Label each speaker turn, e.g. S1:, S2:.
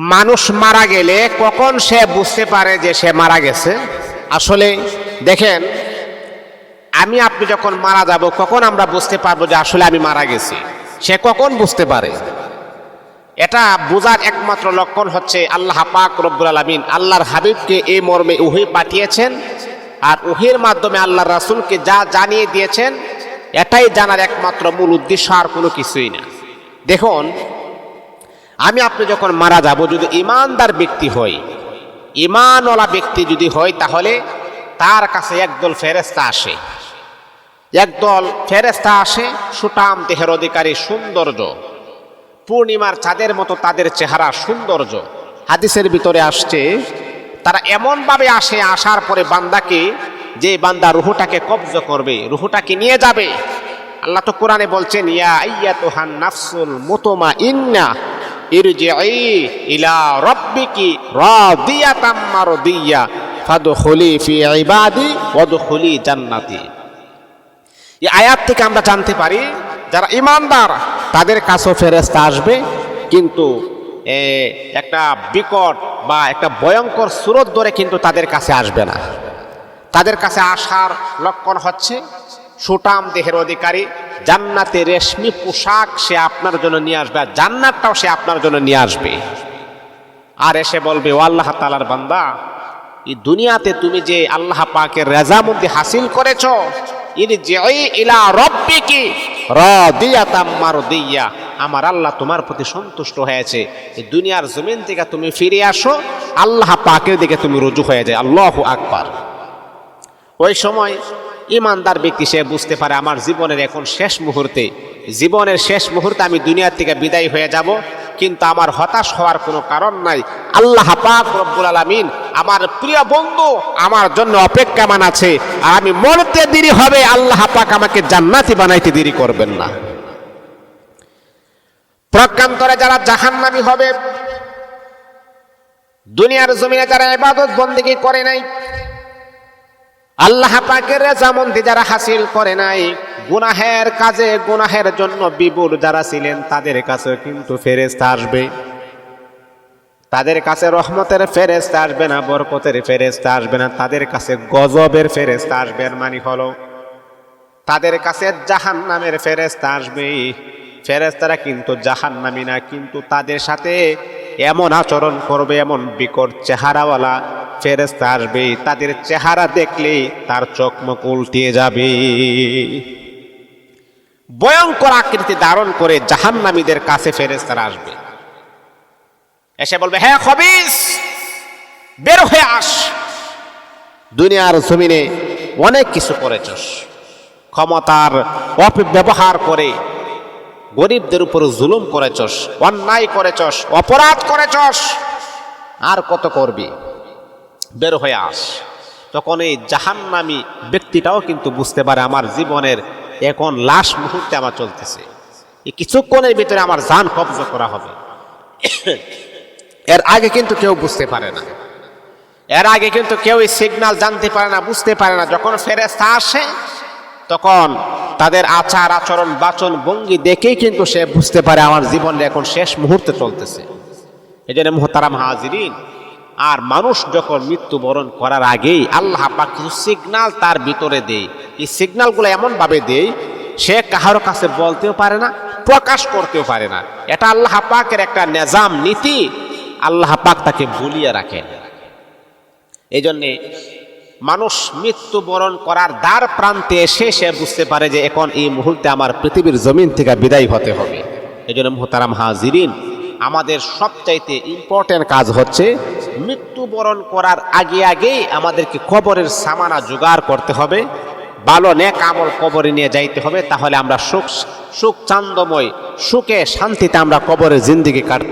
S1: মানুষ মারা গেলে কখন সে বুঝতে পারে যে সে মারা গেছে? আসলে দেখেন, আমি আপনি যখন মারা যাব, কখন আমরা বুঝতে পারব যে আসলে আমি মারা গেছি? সে কখন বুঝতে পারে? এটা বোঝার একমাত্র লক্ষণ হচ্ছে আল্লাহ পাক রব্বুল আলমিন আল্লাহর হাবিবকে এই মর্মে উহি পাঠিয়েছেন আর উহির মাধ্যমে আল্লাহ রাসূলকে যা জানিয়ে দিয়েছেন, এটাই জানার একমাত্র মূল উদ্দেশ্য আর কোনো কিছুই না। দেখুন আমি আপনি যখন মারা যাব, যদি ইমানদার ব্যক্তি হই, ইমানওয়ালা ব্যক্তি যদি হয় তাহলে তার কাছে একদল ফেরেস্তা আসে। একদল ফেরেস্তা আসে সুটাম দেহের অধিকারী সৌন্দর্য। পূর্ণিমার চাঁদের মতো তাদের চেহারা সৌন্দর্য। হাদিসের ভিতরে আসছে, তারা এমনভাবে আসে, আসার পরে বান্দাকে, যে বান্দা রুহুটাকে কবজ করবে, রুহুটাকে নিয়ে যাবে। আল্লাহ তো কোরআনে বলছেন, ইয়া আইয়াতুহান নাফসুল মুতমা ইন্না ইরজিই ইলা রাব্বিকি রাদিয়াতাম মারদিয়া ফাদখুলি ফি ইবাদি ওয়াদখুলি জান্নাতি। এই আয়াত থেকে আমরা জানতে পারি, যারা ইমানদার, তাদের কাছেও ফেরেস্তা আসবে, কিন্তু একটা বিকট বা একটা ভয়ঙ্কর সুরত ধরে কিন্তু তাদের কাছে আসবে না। তাদের কাছে আসার লক্ষণ হচ্ছে সুটাম দেহের অধিকারী জান্নাতে রেশমি পোশাক সে আপনার জন্য নিয়ে আসবে আর জান্নাতটাও সে আপনার জন্য নিয়ে আসবে। আর এসে বলবে, ও আল্লাহ তালার বান্দা, এই দুনিয়াতে তুমি যে আল্লাহ পাকের রেজামন্দি হাসিল করেছ, ইনি যে ইলা রব্বিকি রাদিয়াতাম মারদিয়া। আমার আল্লাহ তোমার প্রতি সন্তুষ্ট হয়েছে। এই দুনিয়ার জমিন থেকে তুমি ফিরে আসো, আল্লাহ পাকের দিকে তুমি রুজু হয়ে যায় আল্লাহ আকবার। ওই সময় ইমানদার ব্যক্তি, সে বুঝতে পারে আমার জীবনের এখন শেষ মুহূর্তে। জীবনের শেষ মুহূর্তে আমি দুনিয়ার থেকে বিদায় হয়ে যাব, কিন্তু আমার হতাশ হওয়ার কোনো কারণ নাই। আল্লাহ পাক রব্বুল আলামিন আমার প্রিয় বন্ধু, আমার জন্য অপেক্ষামান আছে। আর আমি মরতে দেরি হবে, আল্লাহ পাক আমাকে জান্নাতি বানাইতে দেরি করবেন না। প্রজ্ঞান্তরে যারা জাহান্নামী হবে, দুনিয়ার জমিনে যারা ইবাদত বন্দিগি করে নাই আল্লাহ পাকের রেজামন্দি যারা হাসিল করে নাই, গুনাহের কাজে, গুনাহের জন্য বিবুর যারা ছিলেন, তাদের কাছে কিন্তু ফেরেস্তা আসবে। তাদের কাছে রহমতের ফেরেস্তা আসবে না, বরকতের ফেরেস্তা আসবে না, তাদের কাছে গজবের ফেরেস্তা আসবে মানে হলো, তাদের কাছে জাহান নামের ফেরেস্তা আসবে। ফেরেস্তারা কিন্তু জাহান নামি না, কিন্তু তাদের সাথে এমন আচরণ করবে, এমন বিকট চেহারাওয়ালা ফেরেস্তা আসবে, তাদের চেহারা দেখলে তার চোখ মুখ উল্টিয়ে যাবে। ভয়ঙ্কর আকৃতি ধারণ করে জাহান্নামীদের কাছে ফেরেস্তারা আসবে। এসে বলবে হ্যাঁ খবিস, বের হয়ে আস। দুনিয়ার জমিনে অনেক কিছু করেছস। ক্ষমতার অপব্যবহার করে গরিবদের উপর জুলুম করেছস, অন্যায় করেছস, অপরাধ করেছস। আর কত করবি? বের হয়ে আস। তখন এই জাহান্নামী ব্যক্তিটাও কিন্তু বুঝতে পারে আমার জীবনের এখন লাশ মুহূর্তে আমার চলতেছে। এই কিছুক্ষণের ভিতরে আমার জান কবজ করা হবে। এর আগে কিন্তু কেউ বুঝতে পারে না। এর আগে কিন্তু কেউ এই সিগনাল জানতে পারে না, বুঝতে পারে না। যখন ফেরেস্তা আসে, তখন তাদের আচার, আচরণ, বাচন, ভঙ্গি দেখেই কিন্তু সে বুঝতে পারে আমার জীবনের এখন শেষ মুহূর্তে চলতেছে। এই জন্য মোহতারাম হাজিরিন আর মানুষ যখন মৃত্যুবরণ করার আগেই আল্লাহ পাক কিছু সিগনাল তার ভিতরে দেয়। এই সিগনালগুলো এমনভাবে দেয়, সে কাহার কাছে বলতেও পারে না, প্রকাশ করতেও পারে না। এটা আল্লাহ পাকের একটা নিজাম নীতি। আল্লাহ পাক তাকে ভুলিয়ে রাখেন। এই জন্যে মানুষ মৃত্যুবরণ করার দ্বার প্রান্তে এসে সে বুঝতে পারে যে এখন এই মুহূর্তে আমার পৃথিবীর জমিন থেকে বিদায় হতে হবে। এই জন্য মোহতারাম হাজিরিন আমাদের সবচাইতে ইম্পর্টেন্ট কাজ হচ্ছে মৃত্যুবরণ করার আগে আগেই আমাদেরকে কবরের সামানা জোগাড় করতে হবে। ভালো নেক আমল কবরে নিয়ে যাইতে হবে, তাহলে আমরা সুখ সুখ চান্দময়, সুখে শান্তিতে আমরা কবরের জিন্দিগি কাট